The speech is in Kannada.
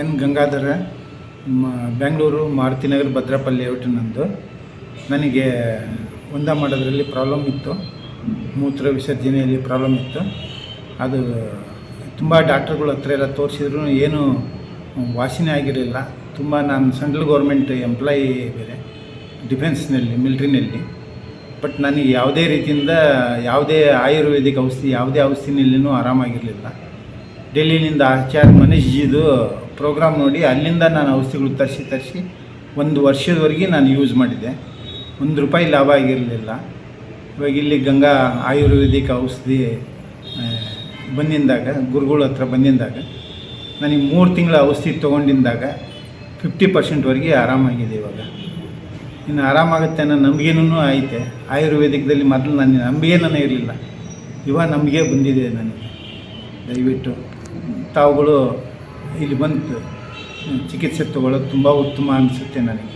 ಎನ್ ಗಂಗಾಧರ ಬೆಂಗಳೂರು ಮಾರುತಿನಗರ ಭದ್ರಪಲ್ಲಿ ಲೇಔಟ್ ನಂದು. ನನಗೆ ಹೊಂದ ಮಾಡೋದ್ರಲ್ಲಿ ಪ್ರಾಬ್ಲಮ್ ಇತ್ತು. ಮೂತ್ರ ವಿಸರ್ಜನೆಯಲ್ಲಿ ಪ್ರಾಬ್ಲಮ್ ಇತ್ತು. ಅದು ತುಂಬ ಡಾಕ್ಟ್ರುಗಳ ಹತ್ರ ಎಲ್ಲ ತೋರಿಸಿದ್ರು, ಏನು ವಾಸಿನೇ ಆಗಿರಲಿಲ್ಲ. ತುಂಬ ನಾನು ಸೆಂಟ್ರಲ್ ಗೌರ್ಮೆಂಟ್ ಎಂಪ್ಲಾಯಿ ಬೇರೆ, ಡಿಫೆನ್ಸ್ನಲ್ಲಿ, ಮಿಲ್ಟ್ರಿನಲ್ಲಿ. ಬಟ್ ನನಗೆ ಯಾವುದೇ ರೀತಿಯಿಂದ ಯಾವುದೇ ಆಯುರ್ವೇದಿಕ್ ಔಷಧಿ, ಯಾವುದೇ ಔಷಧಿನಲ್ಲಿನೂ ಆರಾಮಾಗಿರಲಿಲ್ಲ. ಡೆಲ್ಲಿನಿಂದ ಆಚಾರ್ಯ ಮನೀಶ್ಜಿದು ಪ್ರೋಗ್ರಾಮ್ ನೋಡಿ ಅಲ್ಲಿಂದ ನಾನು ಔಷಧಿಗಳು ತರಿಸಿ ತರಿಸಿ ಒಂದು ವರ್ಷದವರೆಗೆ ನಾನು ಯೂಸ್ ಮಾಡಿದೆ. ಒಂದು ರೂಪಾಯಿ ಲಾಭ ಆಗಿರಲಿಲ್ಲ. ಇವಾಗ ಇಲ್ಲಿ ಗಂಗಾ ಆಯುರ್ವೇದಿಕ್ ಔಷಧಿ ಬಂದಿಂದಾಗ, ಗುರುಗಳ ಹತ್ರ ಬಂದಿಂದಾಗ ನನಗೆ ಮೂರು ತಿಂಗಳ ಔಷಧಿ ತೊಗೊಂಡಿದ್ದಾಗ ಫಿಫ್ಟಿ ಪರ್ಸೆಂಟ್ವರೆಗೆ ಆರಾಮಾಗಿದೆ ಇವಾಗ. ಇನ್ನು ಆರಾಮಾಗುತ್ತೆ ಅನ್ನೋ ನಂಬಿಕೆನೂ ಐತೆ. ಆಯುರ್ವೇದಿಕದಲ್ಲಿ ಮೊದಲು ನನ್ನ ನಂಬಿಕೆ ನನಗೆ ಇರಲಿಲ್ಲ. ಇವಾಗ ನಂಬಿಕೆ ಬಂದಿದೆ ನನಗೆ. ದಯವಿಟ್ಟು ತಾವುಗಳು ಇಲ್ಲಿ ಬಂದು ಚಿಕಿತ್ಸೆ ತಗೊಳ್ಳೋದು ತುಂಬ ಉತ್ತಮ ಅನಿಸುತ್ತೆ ನನಗೆ.